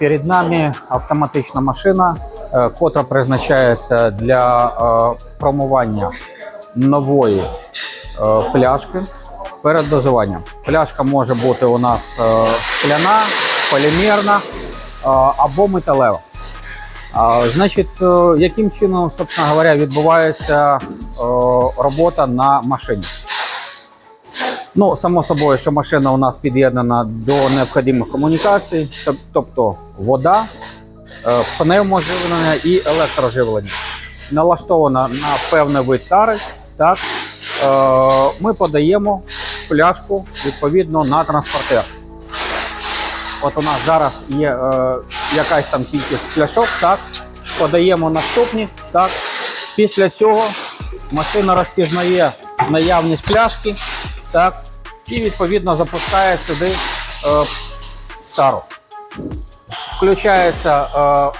Перед нами автоматична машина, е, котра призначається для е, промивання нової е, пляшки перед дозуванням. Пляшка може бути у нас скляна, полімерна або металева. Значить, яким чином, собственно говоря, відбувається робота на машині? Ну, само собою, що машина у нас під'єднана до необхідних комунікацій, тобто вода, е, пневможивлення і електроживлення. Налаштована на певний вид тари, так, е, ми подаємо пляшку відповідно на транспортер. От у нас зараз є е, якась там кількість пляшок, так, подаємо наступні, так. Після цього машина розпізнає наявність пляшки, так, і відповідно запускає сюди е, тару. Включається е,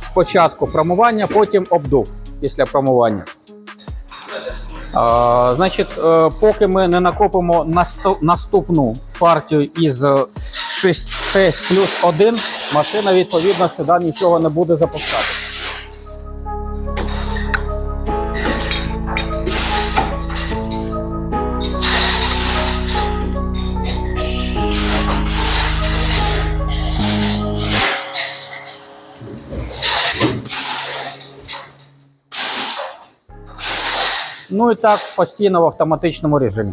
спочатку промивання, потім обдув після промивання. Е, значить, е, поки ми не накопимо наступну партію із 6, 6 плюс 1, машина відповідно сюди нічого не буде запускати. Ну і так постійно в автоматичному режимі.